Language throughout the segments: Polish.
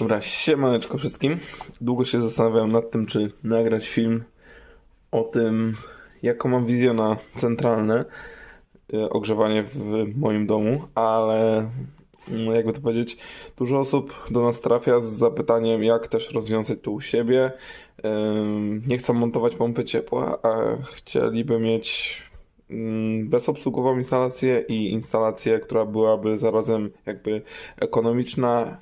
Dobra, siemaneczko wszystkim. Długo się zastanawiałem nad tym, czy nagrać film o tym, jaką mam wizję na centralne e, ogrzewanie w moim domu, ale no, jakby to powiedzieć, dużo osób do nas trafia z zapytaniem, jak też rozwiązać to u siebie. Nie chcą montować pompy ciepła, a chcieliby mieć mm, bezobsługową instalację i instalację, która byłaby zarazem jakby ekonomiczna.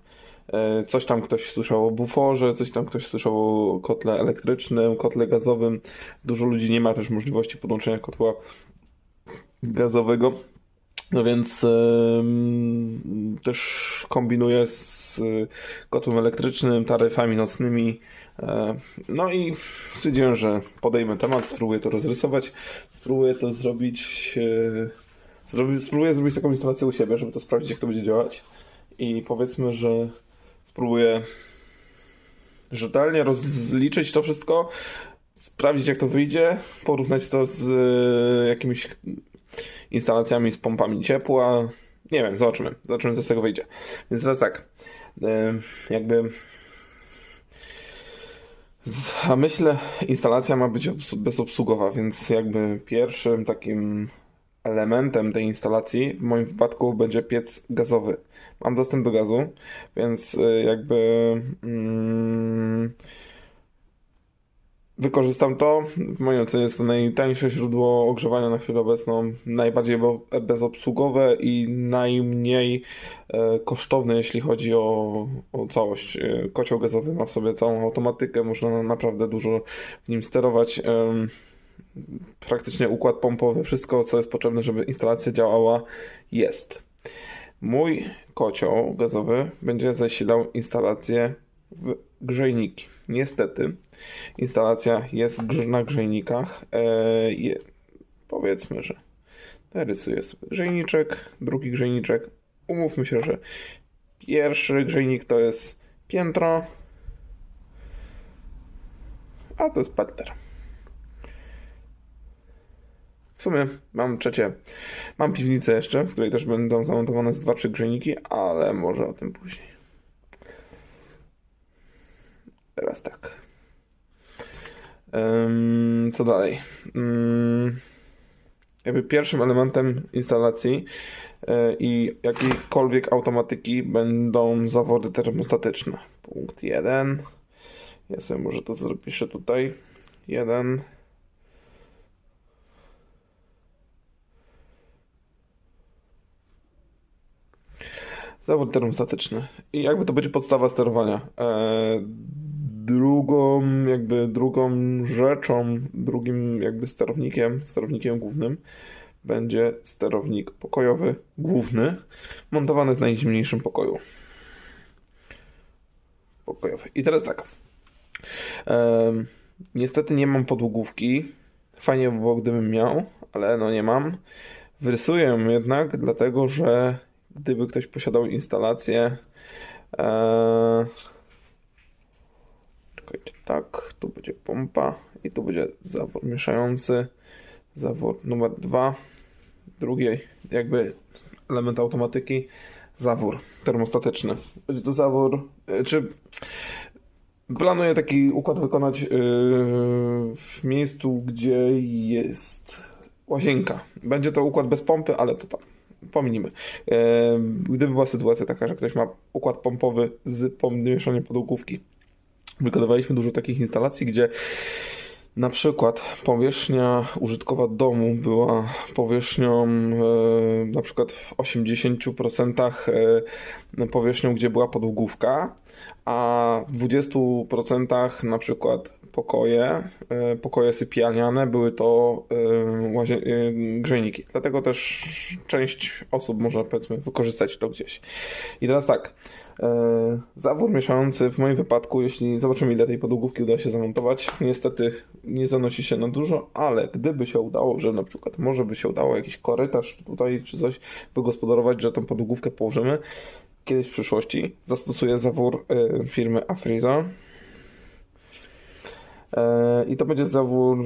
E, Coś tam ktoś słyszał o buforze, coś tam ktoś słyszał o kotle elektrycznym, kotle gazowym. Dużo ludzi nie ma też możliwości podłączenia kotła gazowego. No więc też kombinuję z y, kotłem elektrycznym, taryfami nocnymi. E, No i stwierdziłem, że podejmę temat, spróbuję to rozrysować, spróbuję to zrobić, e, zrobi, spróbuję zrobić taką instalację u siebie, żeby to sprawdzić, jak to będzie działać. I powiedzmy, że spróbuję rzetelnie rozliczyć to wszystko, sprawdzić, jak to wyjdzie, porównać to z e, jakimiś instalacjami z pompami ciepła. Nie wiem, zobaczymy. Zobaczymy, co z tego wyjdzie. Więc teraz tak. e, Jakby. A myślę, instalacja ma być obs- bezobsługowa, więc jakby pierwszym takim elementem tej instalacji w moim wypadku będzie piec gazowy. Mam dostęp do gazu, więc e, jakby. Mm, Wykorzystam to. W mojej ocenie jest to najtańsze źródło ogrzewania na chwilę obecną, najbardziej bezobsługowe i najmniej e, kosztowne, jeśli chodzi o, o całość. E, Kocioł gazowy ma w sobie całą automatykę, można na- naprawdę dużo w nim sterować. Praktycznie układ pompowy, wszystko co jest potrzebne, żeby instalacja działała, jest. Mój kocioł gazowy będzie zasilał instalację w grzejniki. Niestety, instalacja jest na grzejnikach. E, je, powiedzmy, że narysuję sobie grzejniczek, drugi grzejniczek. Umówmy się, że pierwszy grzejnik to jest piętro, a to jest parter. W sumie mam trzecie, mam piwnicę jeszcze, w której też będą zamontowane z dwa, trzy grzejniki, ale może o tym później. Teraz tak. Ym, co dalej? Ym, jakby pierwszym elementem instalacji y, i jakiejkolwiek automatyki będą zawory termostatyczne. Punkt jeden. Ja sobie może to zapiszę tutaj. Jeden. Zawód termostatyczny. I jakby to będzie podstawa sterowania. E, drugą, jakby drugą rzeczą, drugim jakby sterownikiem, sterownikiem głównym będzie sterownik pokojowy główny, montowany w najzimniejszym pokoju. Pokojowy. I teraz tak. Em, niestety nie mam podłogówki. Fajnie by było, gdybym miał, ale no nie mam. Wyrysuję jednak, dlatego że gdyby ktoś posiadał instalację. E... Czekajcie, tak, tu będzie pompa i tu będzie zawór mieszający. Zawór numer dwa. Drugi, jakby element automatyki. Zawór termostatyczny. Będzie to zawór, e, czy planuję taki układ wykonać yy, w miejscu, gdzie jest łazienka. Będzie to układ bez pompy, ale to tam pominimy. Gdyby była sytuacja taka, że ktoś ma układ pompowy z pomieszaniem podłogówki. Wykonywaliśmy dużo takich instalacji, gdzie na przykład powierzchnia użytkowa domu była powierzchnią e, na przykład w 80% e, powierzchnią, gdzie była podłogówka, a w 20% na przykład pokoje, e, pokoje sypialniane były to łazie, grzejniki. Dlatego też część osób może powiedzmy wykorzystać to gdzieś. I teraz tak, zawór mieszający w moim wypadku, jeśli zobaczymy ile tej podłogówki uda się zamontować, niestety nie zanosi się na dużo, ale gdyby się udało, że na przykład może by się udało jakiś korytarz tutaj czy coś wygospodarować, że tą podłogówkę położymy, kiedyś w przyszłości zastosuję zawór e, firmy Afriza. E, I to będzie zawór.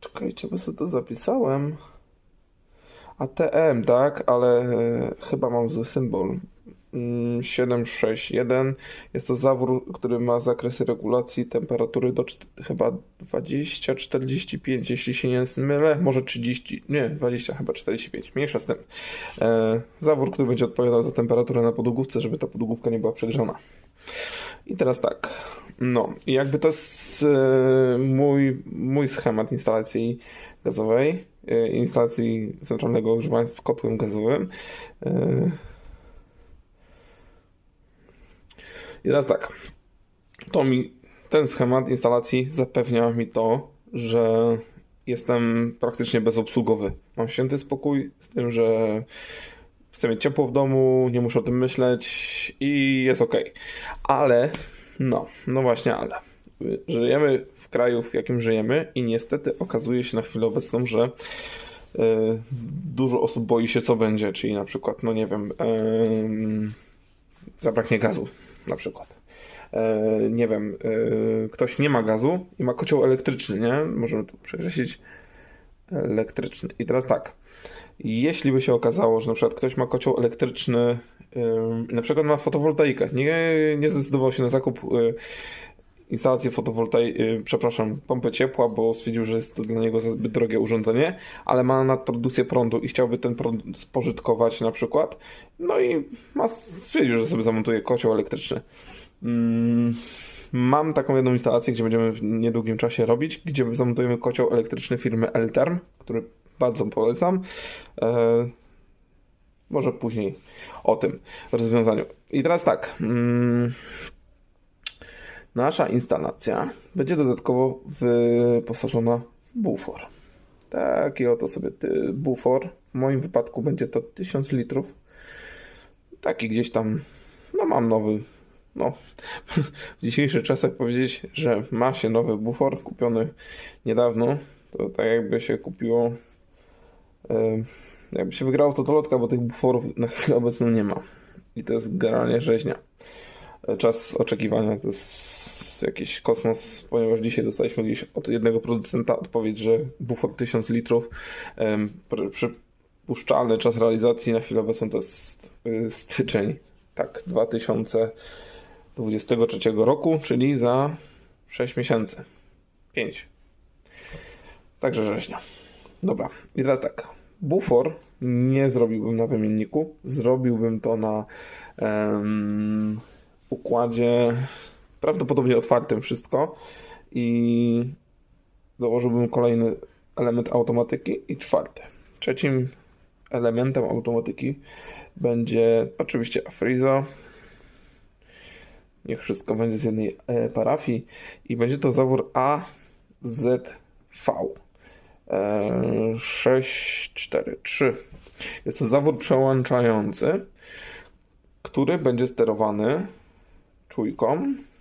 Czekajcie, bo sobie to zapisałem. ATM, tak, ale e, chyba mam zły symbol. Mm, 761. Jest to zawór, który ma zakresy regulacji temperatury do chyba 20-45, jeśli się nie mylę, może 30, nie, 20, chyba 45, mniejsza z tym. E, zawór, który będzie odpowiadał za temperaturę na podłogówce, żeby ta podłogówka nie była przegrzana. I teraz tak, no, jakby to jest e, mój, mój schemat instalacji gazowej, e, instalacji centralnego ogrzewania z kotłem gazowym. E, I teraz tak, to mi, ten schemat instalacji zapewnia mi to, że jestem praktycznie bezobsługowy. Mam święty spokój z tym, że chcę mieć ciepło w domu, nie muszę o tym myśleć i jest ok. Ale, no, no właśnie, ale. Żyjemy w kraju, w jakim żyjemy i niestety okazuje się na chwilę obecną, że y, dużo osób boi się, co będzie, czyli na przykład, no nie wiem, em, zabraknie gazu, na przykład. E, nie wiem, e, ktoś nie ma gazu i ma kocioł elektryczny, nie? Możemy tu przekreślić elektryczny. I teraz tak, jeśli by się okazało, że na przykład ktoś ma kocioł elektryczny, na przykład ma fotowoltaikę, nie, nie zdecydował się na zakup y, instalacji fotowoltai, y, przepraszam, pompy ciepła, bo stwierdził, że jest to dla niego zbyt drogie urządzenie, ale ma nadprodukcję prądu i chciałby ten prąd spożytkować na przykład, no i ma, stwierdził, że sobie zamontuje kocioł elektryczny. Mm, Mam taką jedną instalację, gdzie będziemy w niedługim czasie robić, gdzie zamontujemy kocioł elektryczny firmy Elterm, który bardzo polecam. E, może później o tym rozwiązaniu. I teraz tak. Nasza instalacja będzie dodatkowo wyposażona w bufor. Taki oto sobie bufor. W moim wypadku będzie to 1000 litrów. Taki gdzieś tam, no mam nowy no, w dzisiejszych czasach powiedzieć, że ma się nowy bufor kupiony niedawno, to tak jakby się kupiło, jakby się wygrało to lotka, bo tych buforów na chwilę obecną nie ma. I to jest generalnie rzeźnia. Czas oczekiwania to jest jakiś kosmos, ponieważ dzisiaj dostaliśmy gdzieś od jednego producenta odpowiedź, że bufor 1000 litrów, przypuszczalny czas realizacji na chwilę obecną to jest y, styczeń, tak, 2000 2023 roku, czyli za 6 miesięcy. 5. Także września. Dobra, i teraz tak. Bufor nie zrobiłbym na wymienniku. Zrobiłbym to na em, układzie prawdopodobnie otwartym wszystko i dołożyłbym kolejny element automatyki i czwarty. Trzecim elementem automatyki będzie oczywiście Afrizo, Niech wszystko będzie z jednej e, parafii i będzie to zawór AZV e, 643. Jest to zawór przełączający, który będzie sterowany czujką, e,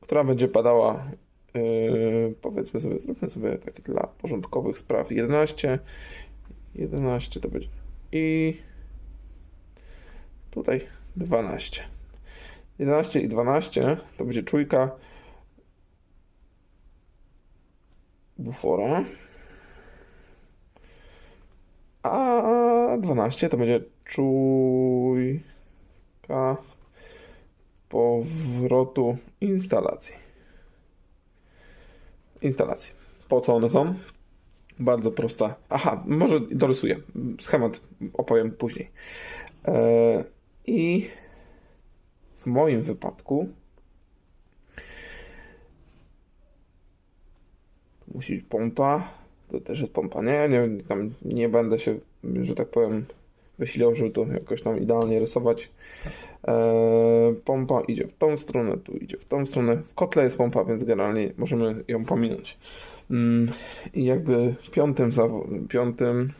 która będzie padała e, powiedzmy sobie, zróbmy sobie tak dla porządkowych spraw 11 11 to będzie i tutaj 12. 11 i 12 to będzie czujka bufora. A 12 to będzie czujka powrotu instalacji. Instalacji. Po co one są? Bardzo prosta. Aha, może dorysuję. Schemat opowiem później. Eee, i w moim wypadku musi być pompa. To też jest pompa. Nie, nie, tam nie będę się, że tak powiem, wysilał, żeby to jakoś tam idealnie rysować. Eee, pompa idzie w tą stronę, tu idzie w tą stronę. W kotle jest pompa, więc generalnie możemy ją pominąć. Mm, I jakby piątym, zawo- piątym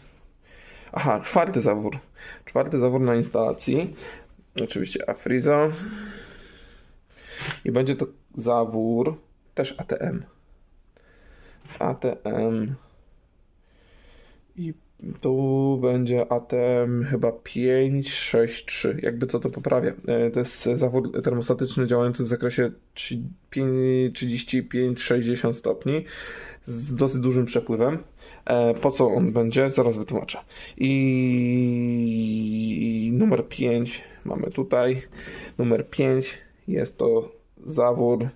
Aha, czwarty zawór. Czwarty zawór na instalacji. Oczywiście Afriza. I będzie to zawór też ATM. ATM. I Tu będzie ATM chyba 563, jakby co to poprawia. E, To jest zawór termostatyczny działający w zakresie 35-60 stopni z dosyć dużym przepływem. E, Po co on będzie? Zaraz wytłumaczę. I numer 5 mamy tutaj. Numer 5 jest to zawór. e,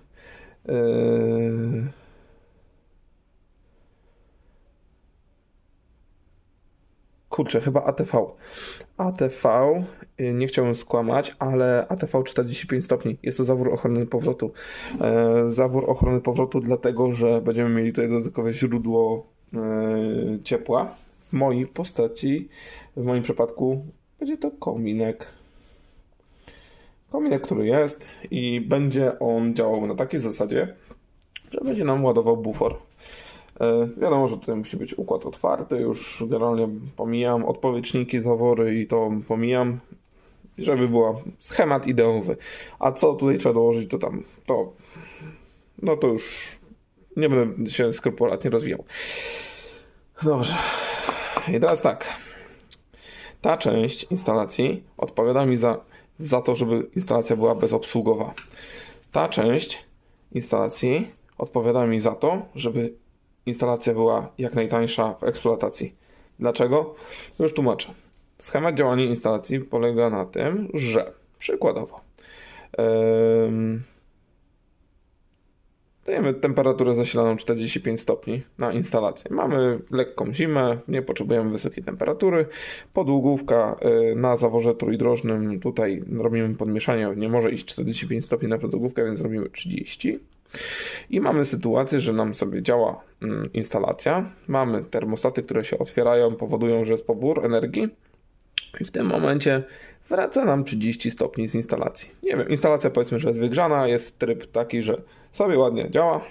Kurczę, chyba ATV. ATV, y, nie chciałbym skłamać, ale ATV 45 stopni. Jest to zawór ochrony powrotu. E, Zawór ochrony powrotu, dlatego że będziemy mieli tutaj dodatkowe źródło e, ciepła. W mojej postaci, w moim przypadku, będzie to kominek. Kominek, który jest i będzie on działał na takiej zasadzie, że będzie nam ładował bufor. E, Wiadomo, że tutaj musi być układ otwarty, już generalnie pomijam odpowiedniki, zawory i to pomijam, żeby był schemat ideowy. A co tutaj trzeba dołożyć, to tam, to, no to już nie będę się skrupulatnie rozwijał. Dobrze. I teraz tak. Ta część instalacji odpowiada mi za, za to, żeby instalacja była bezobsługowa. Ta część instalacji odpowiada mi za to, żeby instalacja była jak najtańsza w eksploatacji. Dlaczego? Już tłumaczę. Schemat działania instalacji polega na tym, że przykładowo em, dajemy temperaturę zasilaną 45 stopni na instalację. Mamy lekką zimę, nie potrzebujemy wysokiej temperatury. Podłogówka y, na zaworze trójdrożnym, tutaj robimy podmieszanie, nie może iść 45 stopni na podłogówkę, więc robimy 30. I mamy sytuację, że nam sobie działa mm, instalacja. Mamy termostaty, które się otwierają, powodują, że jest pobór energii. I w tym momencie wraca nam 30 stopni z instalacji. Nie wiem, instalacja powiedzmy, że jest wygrzana, jest tryb taki, że sobie ładnie działa.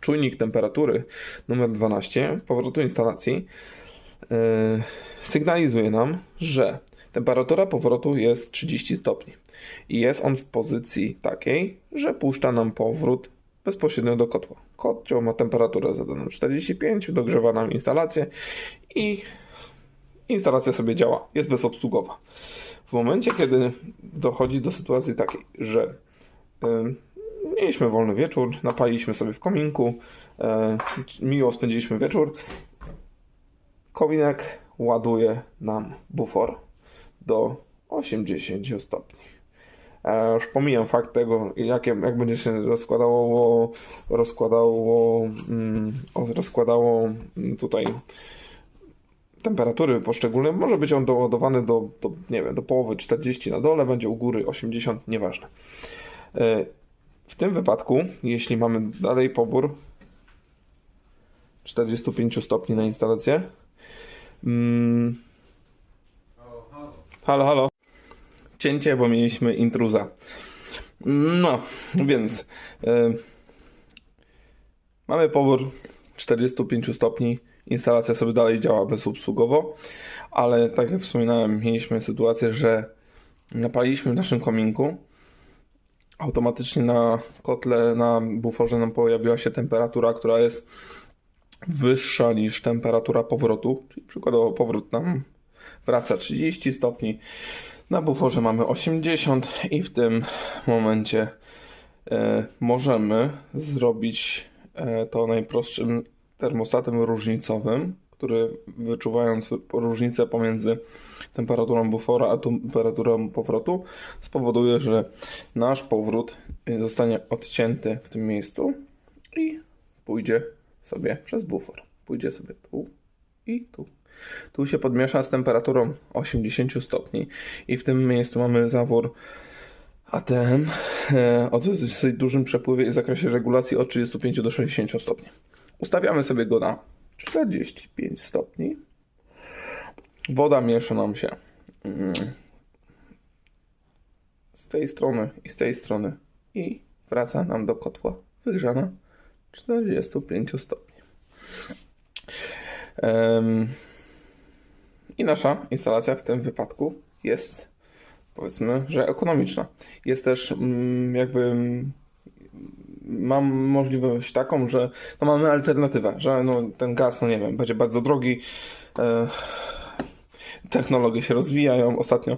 Czujnik temperatury numer 12 powrotu instalacji yy, sygnalizuje nam, że temperatura powrotu jest 30 stopni. I jest on w pozycji takiej, że puszcza nam powrót bezpośrednio do kotła. Kocioł ma temperaturę zadaną 45, dogrzewa nam instalację i instalacja sobie działa, jest bezobsługowa. W momencie, kiedy dochodzi do sytuacji takiej, że mieliśmy wolny wieczór, napaliśmy sobie w kominku, miło spędziliśmy wieczór, kominek ładuje nam bufor do 80 stopni. E, Już pomijam fakt tego, jak, jak będzie się rozkładało, rozkładało, mm, rozkładało mm, tutaj temperatury poszczególne. Może być on doładowany do, do, nie wiem, do połowy 40 na dole, będzie u góry 80, nieważne. E, W tym wypadku, jeśli mamy dalej pobór 45 stopni na instalację, mm, halo, halo cięcie, bo mieliśmy intruza. No, więc e, mamy pobór 45 stopni. Instalacja sobie dalej działa bezobsługowo, ale tak jak wspominałem, mieliśmy sytuację, że napaliśmy w naszym kominku. Automatycznie na kotle, na buforze nam pojawiła się temperatura, która jest wyższa niż temperatura powrotu, czyli przykładowo powrót nam wraca 30 stopni. Na buforze mamy 80 i w tym momencie e, możemy zrobić e, to najprostszym termostatem różnicowym, który wyczuwając różnicę pomiędzy temperaturą bufora a temperaturą powrotu spowoduje, że nasz powrót zostanie odcięty w tym miejscu i pójdzie sobie przez bufor. Pójdzie sobie tu i tu. Tu się podmiesza z temperaturą 80 stopni i w tym miejscu mamy zawór ATM e, o dosyć dużym przepływie i zakresie regulacji od 35 do 60 stopni. Ustawiamy sobie go na 45 stopni. Woda miesza nam się mm, z tej strony i z tej strony i wraca nam do kotła wygrzana 45 stopni. Em, i nasza instalacja w tym wypadku jest, powiedzmy, że ekonomiczna. Jest też mm, jakby. mm, Mam możliwość taką, że no mamy alternatywę, że no, ten gaz, no nie wiem, będzie bardzo drogi, e, technologie się rozwijają. Ostatnio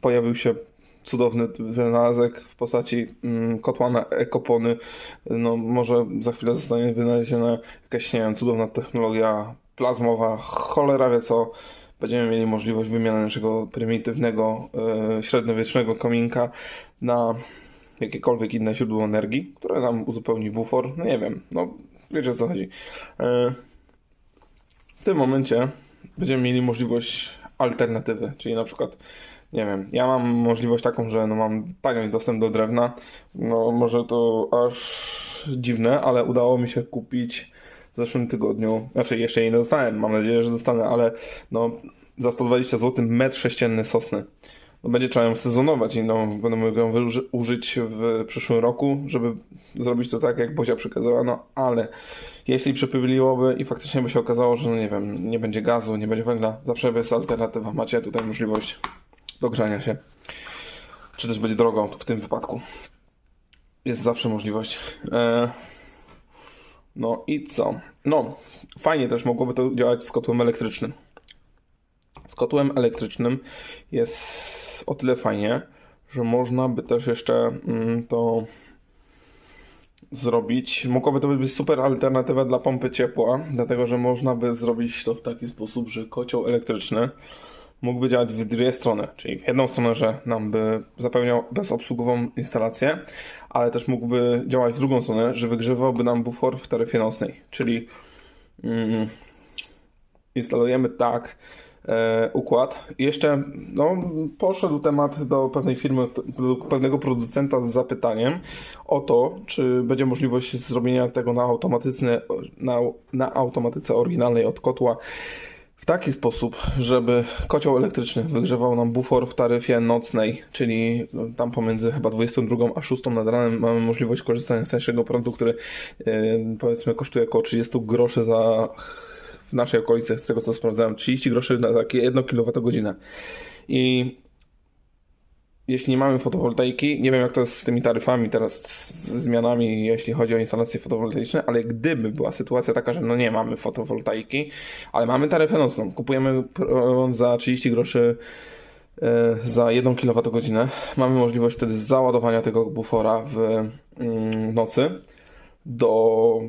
pojawił się cudowny wynalazek w postaci mm, kotła na ekopony. No, może za chwilę zostanie wynaleziona jakaś, nie wiem, cudowna technologia plazmowa, cholera wie co. Będziemy mieli możliwość wymiany naszego prymitywnego, e, średniowiecznego kominka na jakiekolwiek inne źródło energii, które nam uzupełni bufor. No nie wiem, no wiecie o co chodzi. E, w tym momencie będziemy mieli możliwość alternatywy, czyli na przykład, nie wiem, ja mam możliwość taką, że no mam tani dostęp do drewna, no może to aż dziwne, ale udało mi się kupić w zeszłym tygodniu, znaczy jeszcze jej nie dostałem, mam nadzieję, że dostanę, ale no za 120 zł metr sześcienny sosny. No będzie trzeba ją sezonować i no, będę mógł ją użyć w przyszłym roku, żeby zrobić to tak, jak Bozia przekazała, no ale jeśli przepyliłoby i faktycznie by się okazało, że no nie wiem, nie będzie gazu, nie będzie węgla, zawsze jest alternatywa. Macie tutaj możliwość dogrzania się. Czy też będzie drogo w tym wypadku. Jest zawsze możliwość. E, no i co? No, fajnie też mogłoby to działać z kotłem elektrycznym. Z kotłem elektrycznym jest o tyle fajnie, że można by też jeszcze mm, to zrobić. Mogłaby to być super alternatywa dla pompy ciepła, dlatego że można by zrobić to w taki sposób, że kocioł elektryczny mógłby działać w dwie strony, czyli w jedną stronę, że nam by zapewniał bezobsługową instalację, ale też mógłby działać w drugą stronę, że wygrzewałby nam bufor w taryfie nocnej, czyli mm, instalujemy tak e, układ. I jeszcze no, poszedł temat do pewnej firmy, do pewnego producenta z zapytaniem o to, czy będzie możliwość zrobienia tego na, automatyczne, na, na automatyce oryginalnej od kotła w taki sposób, żeby kocioł elektryczny wygrzewał nam bufor w taryfie nocnej, czyli no, tam pomiędzy chyba 22 a 6 nad ranem mamy możliwość korzystania z tańszego prądu, który e, powiedzmy kosztuje około 30 groszy za w naszej okolicy, z tego co sprawdzałem, 30 groszy na takie 1 kWh. I jeśli nie mamy fotowoltaiki, nie wiem jak to jest z tymi taryfami teraz, z zmianami, jeśli chodzi o instalacje fotowoltaiczne, ale gdyby była sytuacja taka, że no nie mamy fotowoltaiki, ale mamy taryfę nocną, kupujemy prąd za 30 groszy e, za 1 kWh, mamy możliwość wtedy załadowania tego bufora w mm, nocy do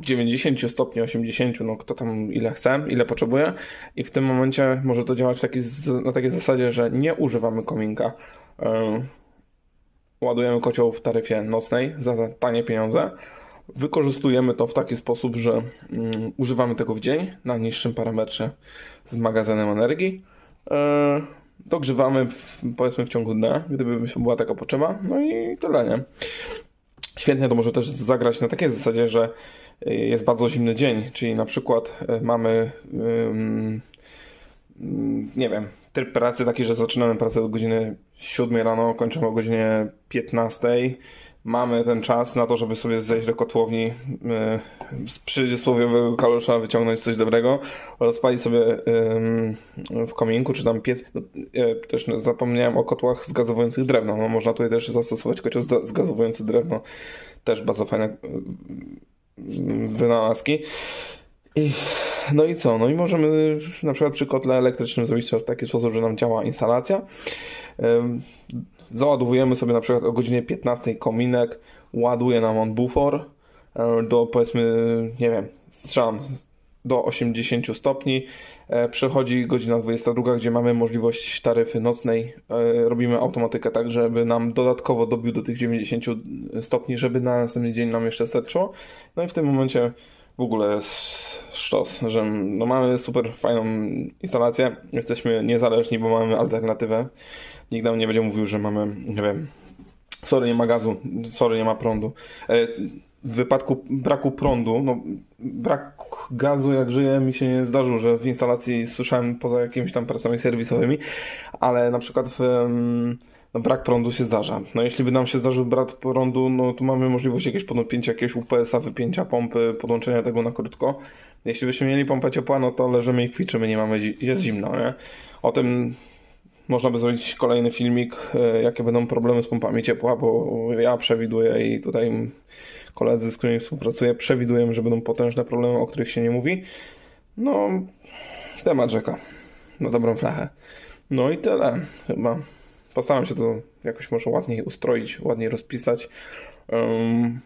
90 stopni, 80, no kto tam ile chce, ile potrzebuje i w tym momencie może to działać taki, na takiej zasadzie, że nie używamy kominka. Yy, ładujemy kocioł w taryfie nocnej za tanie pieniądze. Wykorzystujemy to w taki sposób, że mm, używamy tego w dzień na niższym parametrze z magazynem energii. Yy, dogrzewamy w, powiedzmy w ciągu dnia, gdyby była taka potrzeba. No i tyle, nie? Świetnie to może też zagrać na takiej zasadzie, że jest bardzo zimny dzień, czyli na przykład y, mamy, nie wiem, tryb pracy taki, że zaczynamy pracę o godziny 7 rano, kończymy o godzinie 15. Mamy ten czas na to, żeby sobie zejść do kotłowni y, z przysłowiowego kalusza wyciągnąć coś dobrego, rozpalić sobie w kominku, czy tam piec. No, y, też zapomniałem o kotłach zgazowujących drewno. No, można tutaj też zastosować kocioł zgazowujący drewno. Też bardzo fajne y, y, wynalazki. I, no i co? No i możemy na przykład przy kotle elektrycznym zrobić to w taki sposób, że nam działa instalacja. Załadowujemy sobie na przykład o godzinie 15 kominek, ładuje nam on bufor e, do powiedzmy, nie wiem, strzelam do 80 stopni. E, Przechodzi godzina 22, gdzie mamy możliwość taryfy nocnej. E, Robimy automatykę tak, żeby nam dodatkowo dobił do tych 90 stopni, żeby na następny dzień nam jeszcze starczyło. No i w tym momencie w ogóle jest sztos, że no mamy super fajną instalację. Jesteśmy niezależni, bo mamy alternatywę. Nikt nam nie będzie mówił, że mamy, nie wiem, sorry, nie ma gazu, sorry, nie ma prądu. E, W wypadku braku prądu, no brak gazu jak żyję mi się nie zdarzył, że w instalacji słyszałem poza jakimiś tam pracami serwisowymi, ale na przykład w, no, brak prądu się zdarza. No jeśli by nam się zdarzył brak prądu, no to mamy możliwość jakiegoś podpięcia jakiegoś UPS-a, wypięcia pompy, podłączenia tego na krótko. Jeśli byśmy mieli pompę ciepła, no to leżymy i kwiczymy, nie mamy, jest zimno, nie? O tym można by zrobić kolejny filmik, e, jakie będą problemy z pompami ciepła, bo ja przewiduję i tutaj koledzy, z którymi współpracuję, przewidują, że będą potężne problemy, o których się nie mówi. No, temat rzeka. Na dobrą flachę. No i tyle. Chyba postaram się to jakoś może ładniej ustroić, ładniej rozpisać. Ym,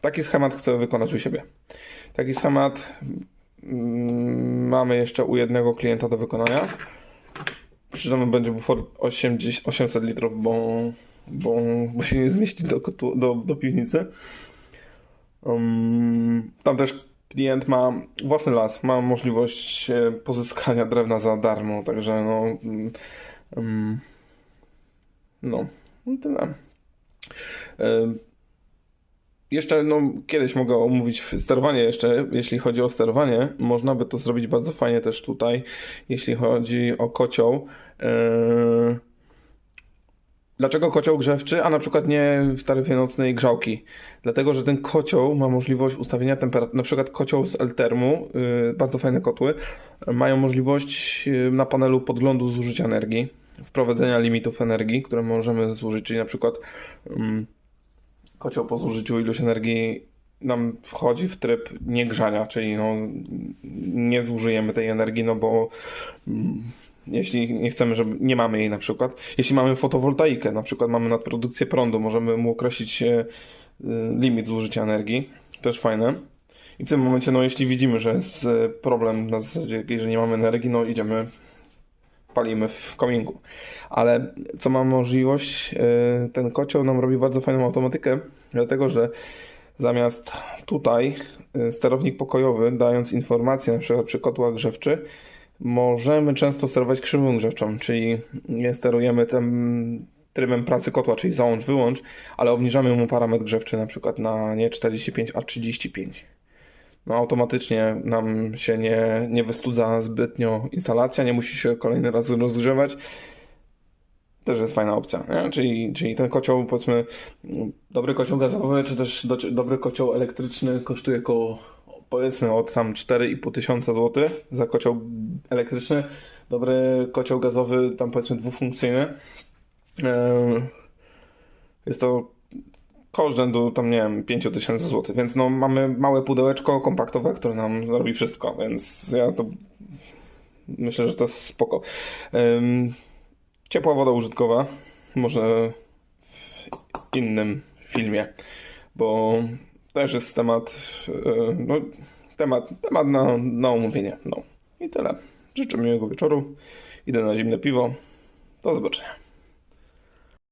taki schemat chcę wykonać u siebie. Taki schemat mm, mamy jeszcze u jednego klienta do wykonania. Przy czym będzie bufor 80, 800 litrów, bo, bo, bo się nie zmieści do, do, do piwnicy. Um, tam też klient ma własny las, ma możliwość e, pozyskania drewna za darmo, także no. mm, no, tyle. E, Jeszcze, no, kiedyś mogę omówić sterowanie jeszcze, jeśli chodzi o sterowanie, można by to zrobić bardzo fajnie też tutaj, jeśli chodzi o kocioł. E, Dlaczego kocioł grzewczy, a na przykład nie w taryfie nocnej grzałki? Dlatego, że ten kocioł ma możliwość ustawienia temperatury. Na przykład kocioł z Eltermu, yy, bardzo fajne kotły, mają możliwość yy, na panelu podglądu zużycia energii, wprowadzenia limitów energii, które możemy zużyć, czyli na przykład ym, kocioł po zużyciu ilość energii nam wchodzi w tryb niegrzania, czyli no, nie zużyjemy tej energii, no bo mm, jeśli nie chcemy, żeby nie mamy jej na przykład. Jeśli mamy fotowoltaikę, na przykład mamy nadprodukcję prądu, możemy mu określić e, y, limit zużycia energii. Też fajne. I w tym momencie, no jeśli widzimy, że jest e, problem na zasadzie że nie mamy energii, no idziemy, palimy w kominku. Ale co ma możliwość, e, ten kocioł nam robi bardzo fajną automatykę, dlatego że zamiast tutaj e, sterownik pokojowy, dając informację na przykład przy kotłach grzewczy, możemy często sterować krzywą grzewczą, czyli sterujemy tym trybem pracy kotła, czyli załącz, wyłącz, ale obniżamy mu parametr grzewczy na przykład na nie 45, a 35. No automatycznie nam się nie, nie wystudza zbytnio instalacja, nie musi się kolejny raz rozgrzewać. Też jest fajna opcja, nie? Czyli, czyli ten kocioł, powiedzmy, dobry kocioł gazowy, czy też do, dobry kocioł elektryczny kosztuje około, powiedzmy, od tam 4,5 tysiąca złotych za kocioł elektryczny. Dobry kocioł gazowy, tam powiedzmy dwufunkcyjny. Eee, Jest to koszt rzędu tam, nie wiem, 5 tysięcy złotych, więc no mamy małe pudełeczko kompaktowe, które nam robi wszystko, więc ja to myślę, że to jest spoko. Em, Ciepła woda użytkowa, może w innym filmie, bo też jest temat, e, no, temat, temat na, na omówienie. No i tyle. Życzę miłego wieczoru. Idę na zimne piwo. Do zobaczenia.